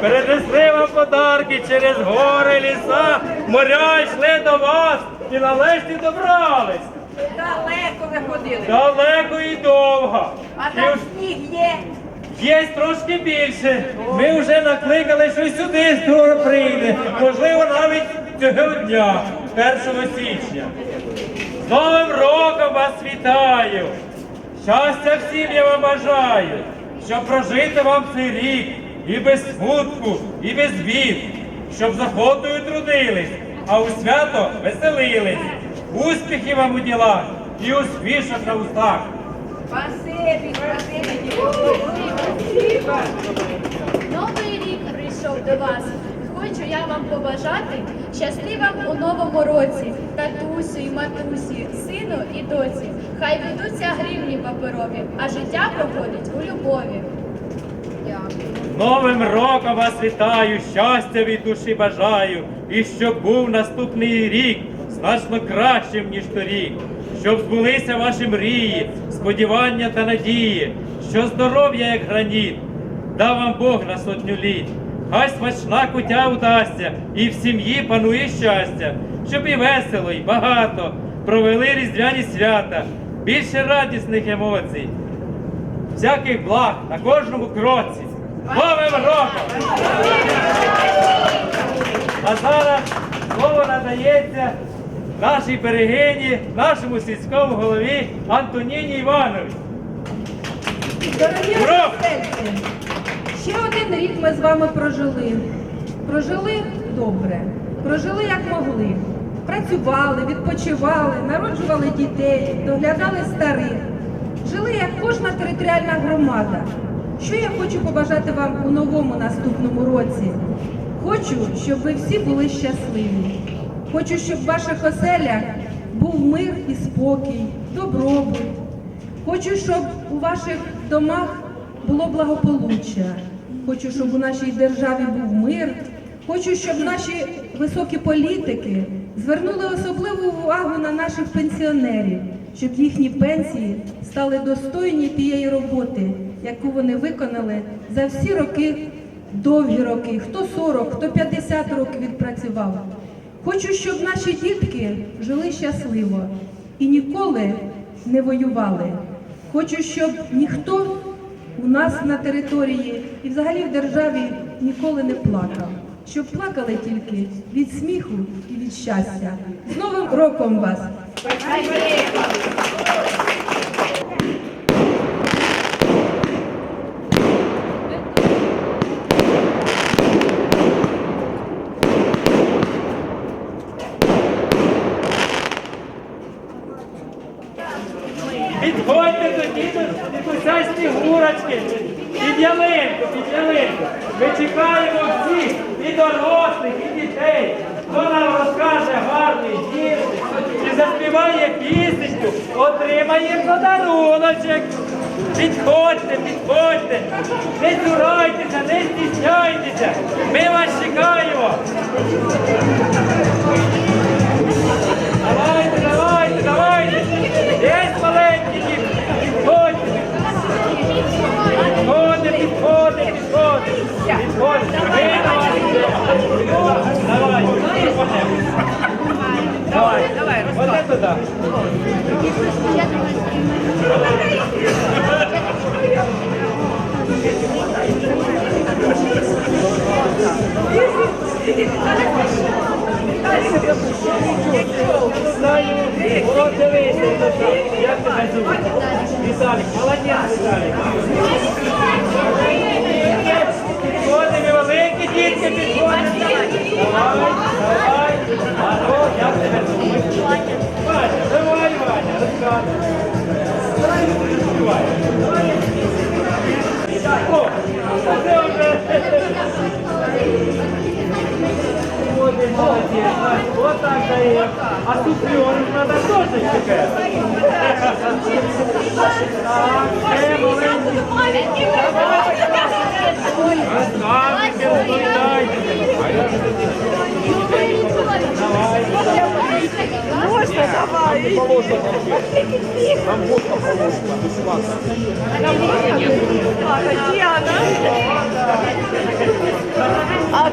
Перенесли вам подарки через гори, ліса, моря йшли до вас і нарешті добрались. Далеко ви ходили. Далеко і довго. А там уж сніг є. Є трошки більше. Ми вже накликали, що сюди скоро прийде. Можливо, навіть цього дня, 1 січня. З Новим роком вас вітаю! Щастя всім я вам бажаю, щоб прожити вам цей рік і без смутку, і без бід, щоб з трудились, а у свято веселились. Успіхів вам у ділах і успішок на устах. Спасибі, спасибі. Новий рік прийшов до вас. Хочу я вам побажати щасти вам у новому році, татусю і матусі, сину і доці. Хай ведуться гривні паперові, а життя проходить у любові. Новим роком вас вітаю, щастя від душі бажаю, і щоб був наступний рік значно кращим, ніж торік, щоб збулися ваші мрії, сподівання та надії, що здоров'я, як граніт, дав вам Бог на сотню літ. Хай смачна кутя вдасться, і в сім'ї панує щастя, щоб і весело, і багато провели різдвяні свята, більше радісних емоцій всяких благ на кожному кроці. Новим роком! А зараз слово надається нашій берегині, нашому сільському голові Антоніні Іванові. Дорогі Ура! ще один рік ми з вами прожили. Прожили добре, прожили як могли. Працювали, відпочивали, народжували дітей, доглядали старих. Жили як кожна територіальна громада. Що я хочу побажати вам у новому наступному році? Хочу, щоб ви всі були щасливі. Хочу, щоб в ваших оселях був мир і спокій, добробут. Хочу, щоб у ваших домах було благополуччя. Хочу, щоб у нашій державі був мир. Хочу, щоб наші високі політики звернули особливу увагу на наших пенсіонерів, щоб їхні пенсії стали достойні тієї роботи, яку вони виконали за всі роки, довгі роки, хто 40, хто 50 років відпрацював. Хочу, щоб наші дітки жили щасливо і ніколи не воювали. Хочу, щоб ніхто у нас на території і взагалі в державі ніколи не плакав. Щоб плакали тільки від сміху і від щастя. З Новим роком вас! Давайте, давайте, давайте. Є маленькі дітки. Підходьте. Ми на вас йдемо. Давай. Давай. Давай. Оце туди. Знаю. От дивися, як тебе звуть? Віталік, молодець, Віталік. Підходимо, великі дітки, підходимо. Давай, давай. А то, як тебе звуть? Ваня, давай, Ваня, розказуй. Давай, співай. Давай. О, це вже. Вот молодец, вот так дает. А суфлеров надо тоже чекать. Так, все маленькі. Давай. Можна, давай. А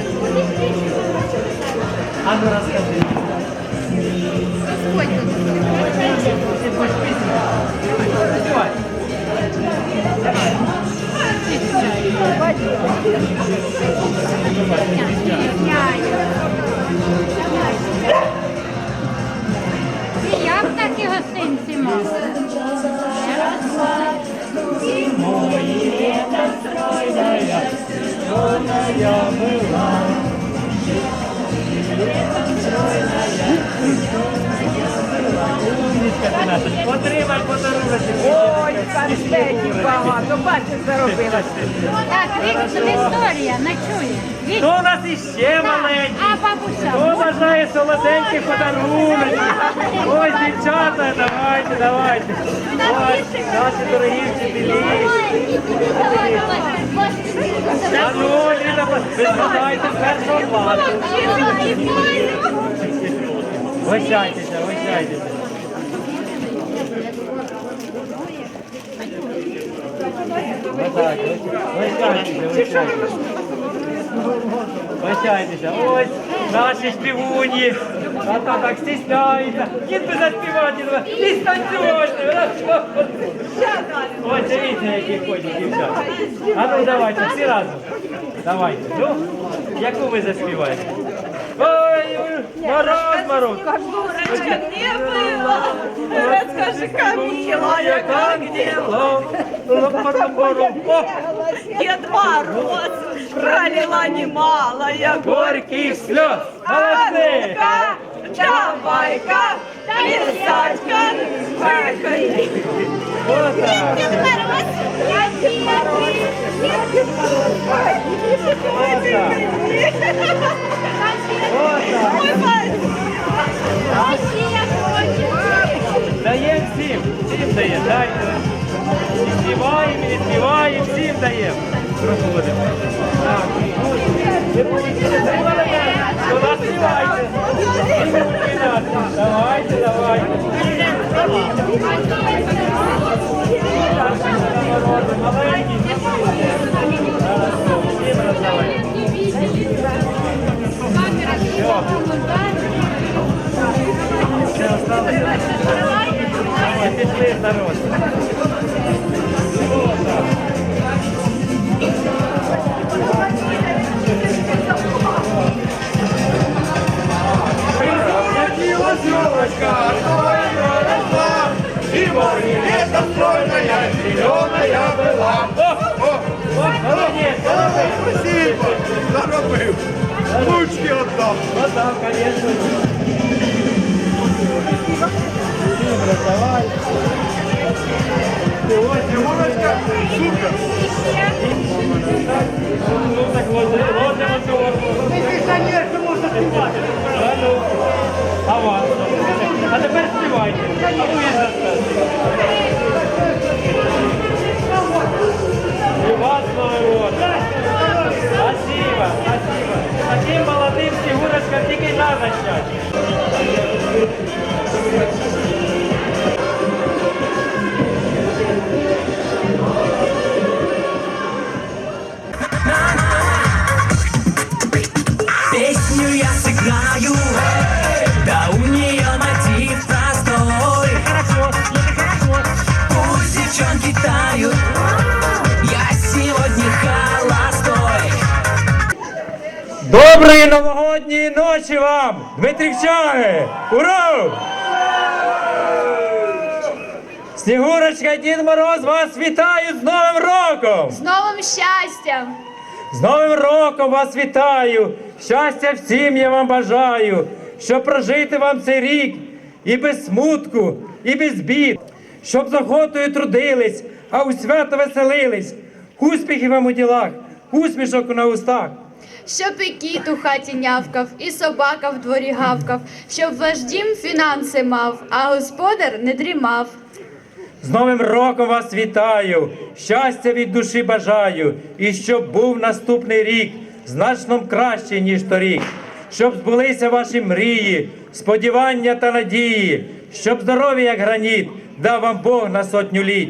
ну розкажи. Ти Отримай подарунок. Ой, конфетів багато, бачиш, заробила. Так, Вік- Вікторія, ночує. Хто у нас іще маленький? А бабуся? Хто бажає солоденьких подарунок? Ось, дівчата, давайте, давайте. Ось, наші дорогі вчителі. Ну, ви згадайте першого класу. Гощайтеся, гощайтеся. Прощайтеся. Ось наші співуні. А то так стісняється. Би заспівати, і станцювати. Ось дивіться, які ходять дівчата. А ну давайте, всі разом. Давайте. Ну, яку ви заспіваєте? Мороз, мороз. Дурочка не была, расскажи Камила, Я так. Лопаром-бором. О, Дед Мороз пролила немало, я горьких сльоз. Молодці. Ка, давай-ка, писать-ка, прыгай. Отак. Отак. Даємо всім, всім даємо, дайте. І співаємо, і співаємо, всім даємо. Проходимо. Так, нас співайте. І руки. Давайте, давайте. Вот конечно. Роздавай. Тимоночка, супер. Ну так ложи, ложимо цього. Ти, конечно, можна співати. А ну, аванс. А тепер співайте. А ви заскажете. І вас народ. Спасибо, спасибо. Таким молодим фігурочкам тільки надо щастя. Новогодньої ночі вам, Дмитрівчани! Ура! Снігурочка і Дід Мороз вас вітають з Новим роком! З новим щастям! З Новим роком вас вітаю! Щастя всім я вам бажаю, щоб прожити вам цей рік і без смутку, і без бід, щоб з охотою трудились, а у свято веселились. Успіхів вам у ділах, усмішок на устах. Щоб і кіт у хаті нявкав, і собака в дворі гавкав, щоб ваш дім фінанси мав, а господар не дрімав. З Новим роком вас вітаю, щастя від душі бажаю, і щоб був наступний рік значно краще, ніж торік, щоб збулися ваші мрії, сподівання та надії, щоб здоров'я, як граніт, дав вам Бог на сотню літ.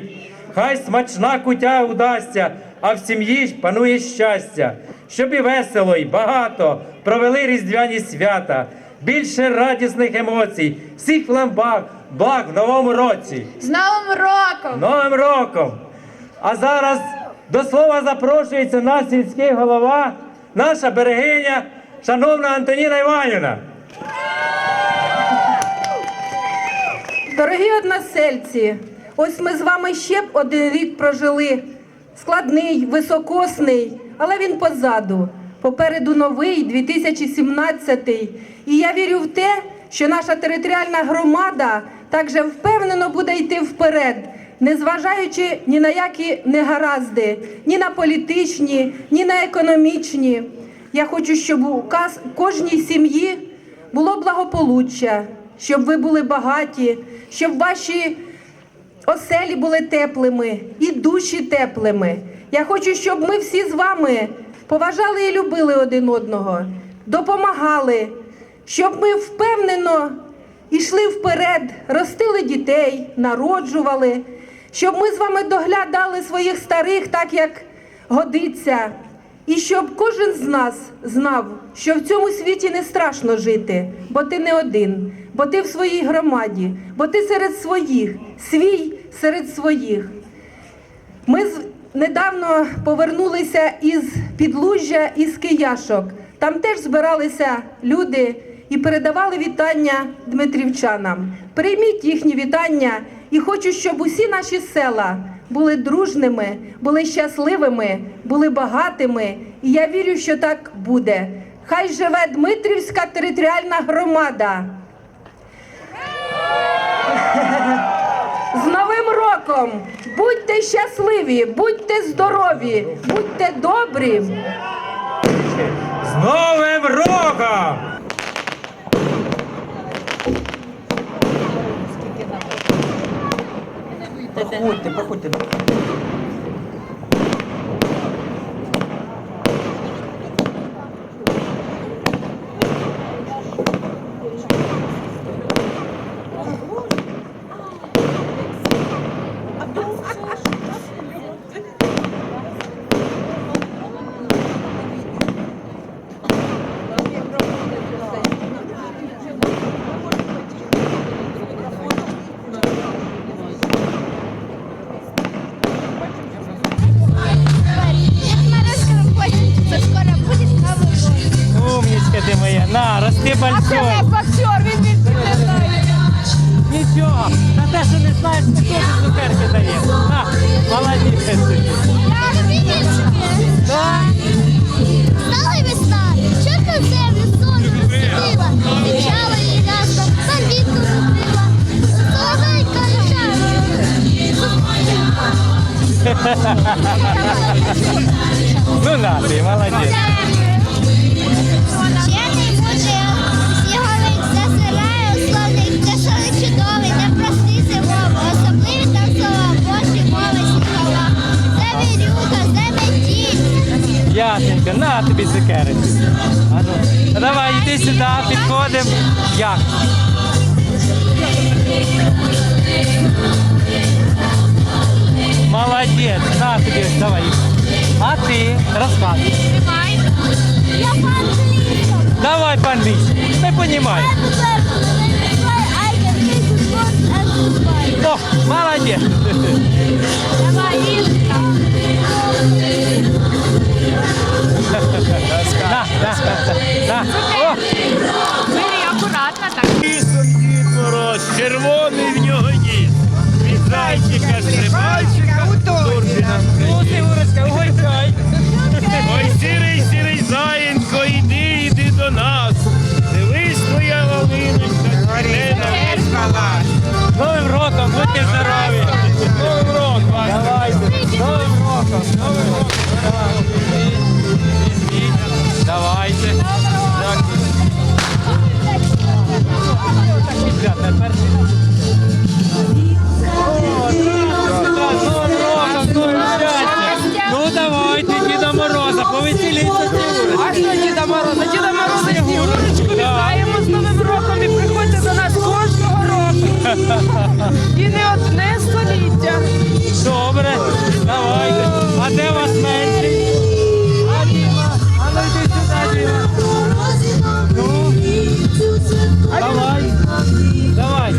Хай смачна кутя удасться, а в сім'ї панує щастя, щоб і весело, і багато провели різдвяні свята, більше радісних емоцій, всіх вам благ, благ в новому році. З Новим роком! Новим роком! А зараз до слова запрошується наш сільський голова, наша берегиня, шановна Антоніна Іванівна. Дорогі односельці, ось ми з вами ще б один рік прожили. Складний, високосний, але він позаду. Попереду новий 2017. І я вірю в те, що наша територіальна громада також впевнено буде йти вперед, незважаючи ні на які негаразди, ні на політичні, ні на економічні. Я хочу, щоб у кожній сім'ї було благополуччя, щоб ви були багаті, щоб ваші оселі були теплими і душі теплими. Я хочу, щоб ми всі з вами поважали і любили один одного, допомагали, щоб ми впевнено йшли вперед, ростили дітей, народжували, щоб ми з вами доглядали своїх старих так, як годиться. І щоб кожен з нас знав, що в цьому світі не страшно жити, бо ти не один, бо ти в своїй громаді, бо ти серед своїх, свій серед своїх. Ми недавно повернулися із підлужжя із кияшок. Там теж збиралися люди і передавали вітання дмитрівчанам. Прийміть їхні вітання і хочу, щоб усі наші села були дружними, були щасливими, були багатими. І я вірю, що так буде. Хай живе Дмитрівська територіальна громада. З Новим роком! Будьте щасливі, будьте здорові, будьте добрі. З Новим роком! Походьте, походьте. Стала весна, чорну землю сонце розсвітила, Вівчала її ляска, та вітку розбила, Ну на ти, молодець. Метіль. На тобі цукерочки. А ну. Давай, йди сюди, підходимо. Як? Молодець, на тобі, давай. А ти розказуй. Я. Давай good words and goodbye. О, молодець. Давай, Ірка. Лісом Дід Мороз, червоний в нього ніс. Від зайчика, стрибальчика, весілля. А що Діда Мороза? Діда Мороза Снігурочку вітаємо з Новим роком і приходьте до нас кожного року. І не одне століття. Добре, давайте. А де вас менший? А ну, Діма, а давай, давай.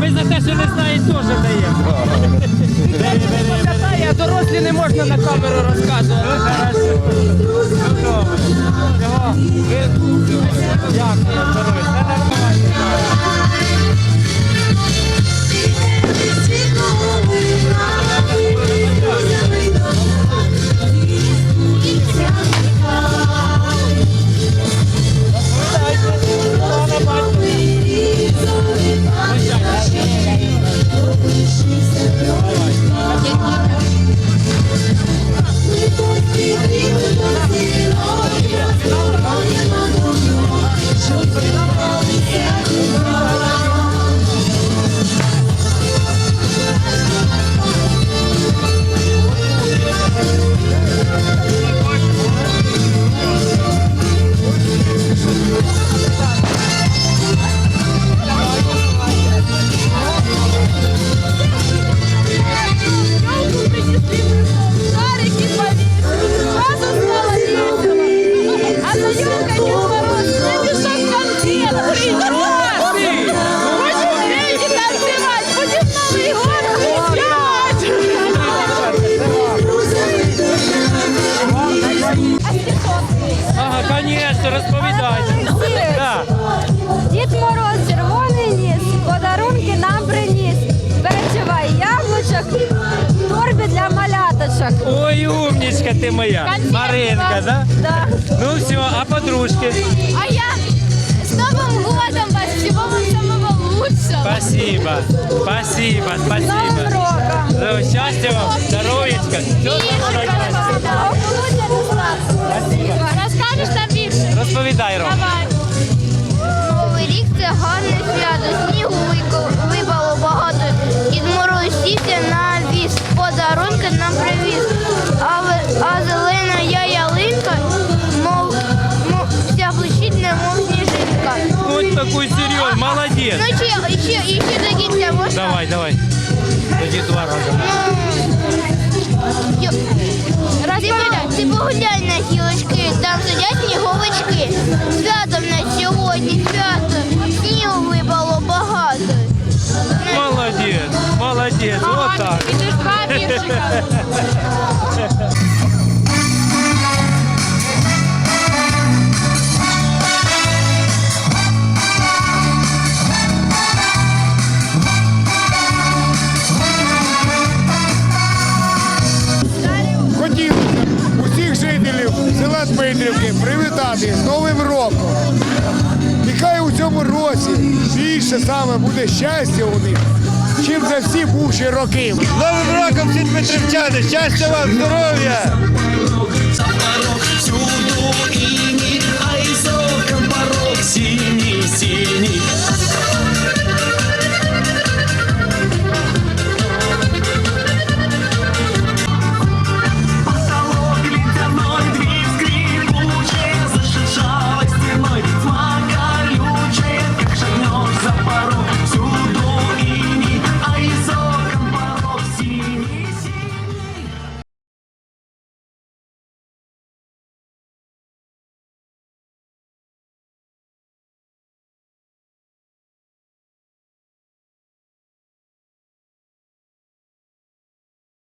Ми за те, що не знає, теж даємо добре. не можна на камеру розказувати. нормально. Конечно, розповідайте. Да. Дід Мороз, червоний ліс, подарунки нам приніс. Перечувай яблучок, торбі для маляточок. Ой, умничка ти моя. Конфетки Маринка, да? Да. Ну все, а подружки? А я с Новым годом вас, всего вам самого лучшего. Спасибо, спасибо, Новим спасибо. роком. Ну, Счастья вам, здоровечка. Всього доброго. Расскажешь більше? Розповідай, Ром. Новий рік це гарне свято. Снігу випало багато. Дід Мороз сівся на віз. Подарунки нам привіз. А, а зелена я ялинка, мов, мов вся блищить, немов сніжинка. Ось такий серйозний, молодець. Ну ще, ще, ще до кінця можна? Давай, давай. Тоді два рази. Йо. Ти, погля- ти поглянь на гілочки, там сидять сніговички. Хотілося усіх жителів села Дмитрівки привітати з Новим роком. Нехай у цьому році більше саме буде щастя у них, чим за всі бувші роки. Новим роком всі дмитрівчани! Щастя вам, здоров'я!